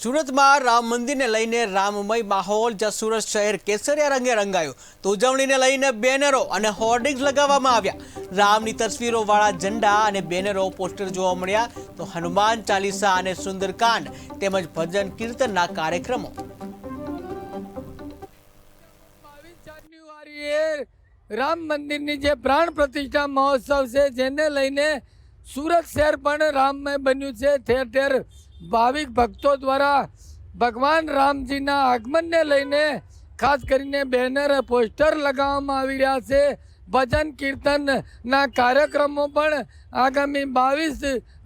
સુરતમાં રામ મંદિરને લઈને રામમય માહોલ જ્યાં સુરત શહેર કેસરિયા રંગે રંગાયું. તો ઉજવણીને લઈને બેનરો અને હોર્ડિંગ્સ લગાવવામાં આવ્યા. રામની તસવીરોવાળા ઝંડા અને બેનરો પોસ્ટર જોવા મળ્યા. તો હનુમાન ચાલીસા અને સુંદરકાંડ તેમજ ભજન કીર્તનના કાર્યક્રમો. રામ મંદિરની જે પ્રાણ પ્રતિષ્ઠા મહોત્સવ છે, જેને લઈને સુરત શહેર પણ રામમય બન્યું છે. ઠેર ઠેર ભાવિક ભક્તો દ્વારા ભગવાન રામજીના આગમનને લઈને ખાસ કરીને બેનર, પોસ્ટર લગાવવામાં આવી રહ્યા છે. ભજન કીર્તનના કાર્યક્રમો પણ આગામી બાવીસ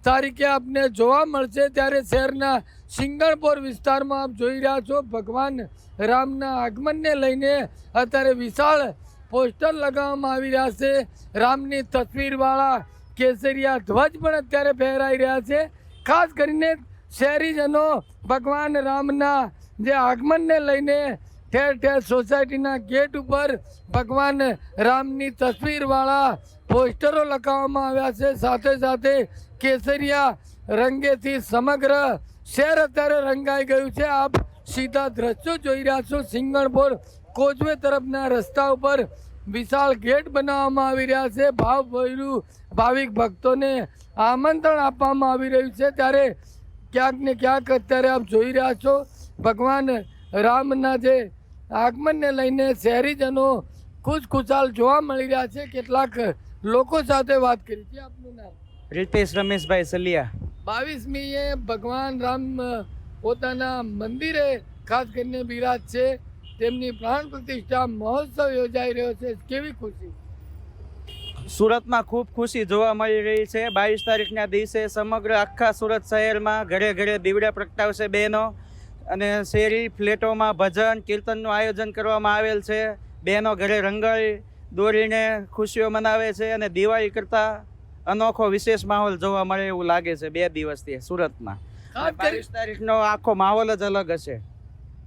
તારીખે આપને જોવા મળશે. ત્યારે શહેરના સિંગણપોર વિસ્તારમાં આપ જોઈ રહ્યા છો, ભગવાન રામના આગમનને લઈને અત્યારે વિશાળ પોસ્ટર લગાવવામાં આવી રહ્યા છે. રામની તસવીરવાળા કેસરિયા ધ્વજ પણ અત્યારે ફહેરાઈ રહ્યા છે. ખાસ કરીને શહેરીજનો ભગવાન રામના જે આગમનને લઈને ઠેર ઠેર સોસાયટીના ગેટ ઉપર ભગવાન રામની તસવીરવાળા પોસ્ટરો લગાવવામાં આવ્યા છે. સાથે સાથે કેસરિયા રંગેથી સમગ્ર શહેર અત્યારે રંગાઈ ગયું છે. આપ સીધા દ્રશ્યો જોઈ રહ્યા છો. સિંગણપોર કોચવે તરફના રસ્તા ઉપર વિશાળ ગેટ બનાવવામાં આવી રહ્યા છે. ભાવ ભર્યું ભાવિક ભક્તોને આમંત્રણ આપવામાં આવી રહ્યું છે. ત્યારે ક્યાંક ને ક્યાંક અત્યારે આપ જોઈ રહ્યા છો ભગવાન રામના જે આગમનને લઈને શહેરીજનો ખુશખુશાલ જોવા મળી રહ્યા છે. કેટલાક લોકો સાથે વાત કરી. છે આપનું નામ? રીતેશ રમેશભાઈ સલિયા. બાવીસમીએ ભગવાન રામ પોતાના મંદિરે ખાસ કરીને બિરાજ છે તેમની પ્રાણ પ્રતિષ્ઠા મહોત્સવ યોજાઈ રહ્યો છે. કેવી ખુશી? સુરતમાં ખૂબ ખુશી જોવા મળી રહી છે. બાવીસ તારીખના દિવસે સમગ્ર આખા સુરત શહેરમાં ઘરે ઘરે દીવડા પ્રગટાવશે બહેનો અને શેરી ફ્લેટોમાં ભજન કીર્તનનું આયોજન કરવામાં આવેલ છે. બહેનો ઘરે રંગોળી દોરીને ખુશીઓ મનાવે છે અને દિવાળી કરતાં અનોખો વિશેષ માહોલ જોવા મળે એવું લાગે છે બે દિવસથી સુરતમાં. બાવીસ તારીખનો આખો માહોલ જ અલગ હશે.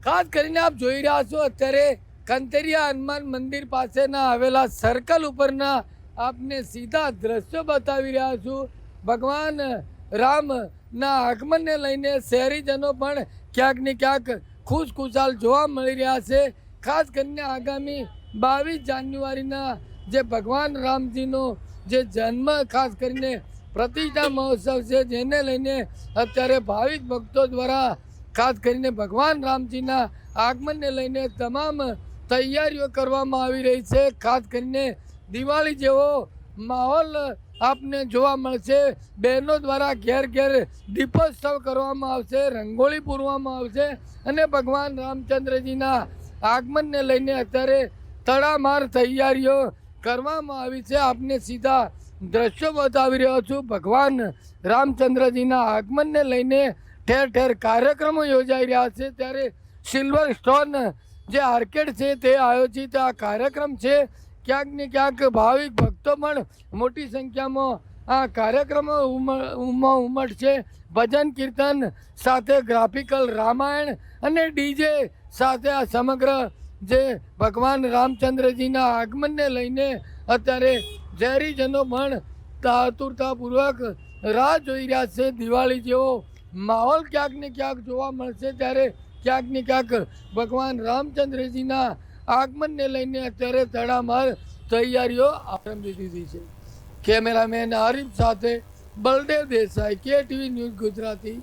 ખાસ કરીને આપ જોઈ રહ્યા છો અત્યારે કંતરિયા હનુમાન મંદિર પાસેના આવેલા સર્કલ ઉપરના આપને સીધા દ્રશ્યો બતાવી રહ્યા છું. ભગવાન, રામના આગમનને લઈને શહેરીજનો પણ ક્યાંક ને ક્યાંક ખુશખુશાલ જોવા મળી રહ્યા છે. ખાસ કરીને આગામી બાવીસ જાન્યુઆરીના જે ભગવાન રામજીનો જે જન્મ, ખાસ કરીને પ્રતિષ્ઠા મહોત્સવ છે, જેને લઈને અત્યારે ભાવિક ભક્તો દ્વારા ખાસ કરીને ભગવાન રામજીના આગમનને લઈને તમામ તૈયારીઓ કરવામાં આવી રહી છે. ખાસ કરીને દિવાળી જેવો માહોલ આપને જોવા મળશે. બહેનો દ્વારા ઘેર ઘેર દીપોત્સવ કરવામાં આવશે, રંગોળી પૂરવામાં આવશે અને ભગવાન રામચંદ્રજીના આગમનને લઈને અત્યારે તડામાર તૈયારીઓ કરવામાં આવી છે. આપને સીધા દ્રશ્યો બતાવી રહ્યો છું. ભગવાન રામચંદ્રજીના આગમનને લઈને ઠેર ઠેર કાર્યક્રમો યોજાઈ રહ્યા છે. ત્યારે સિલ્વર સ્ટોન જે આર્કેડ છે તે આયોજિત આ કાર્યક્રમ છે. ક્યાંક ને ક્યાંક ભાવિક ભક્તો પણ મોટી સંખ્યામાં આ કાર્યક્રમો ઉમ- ઉમા ઉમટશે. ભજન, કીર્તન સાથે ગ્રાફિકલ રામાયણ અને ડીજે સાથે આ સમગ્ર જે ભગવાન રામચંદ્રજીના આગમનને લઈને અત્યારે શહેરીજનો પણ આતુરતાપૂર્વક રાહ જોઈ રહ્યા છે. દિવાળી જેવો માહોલ ક્યાંક ને ક્યાંક જોવા મળશે ત્યારે ક્યાંક ને ક્યાંક ભગવાન રામચંદ્રજીના આગમનને લઈને અત્યારે તડામાર તૈયારીઓ આરંભી દીધી છે. કેમેરામેન આરિફ સાથે બલદેવ દેસાઈ કે ટીવી ન્યૂઝ ગુજરાતી.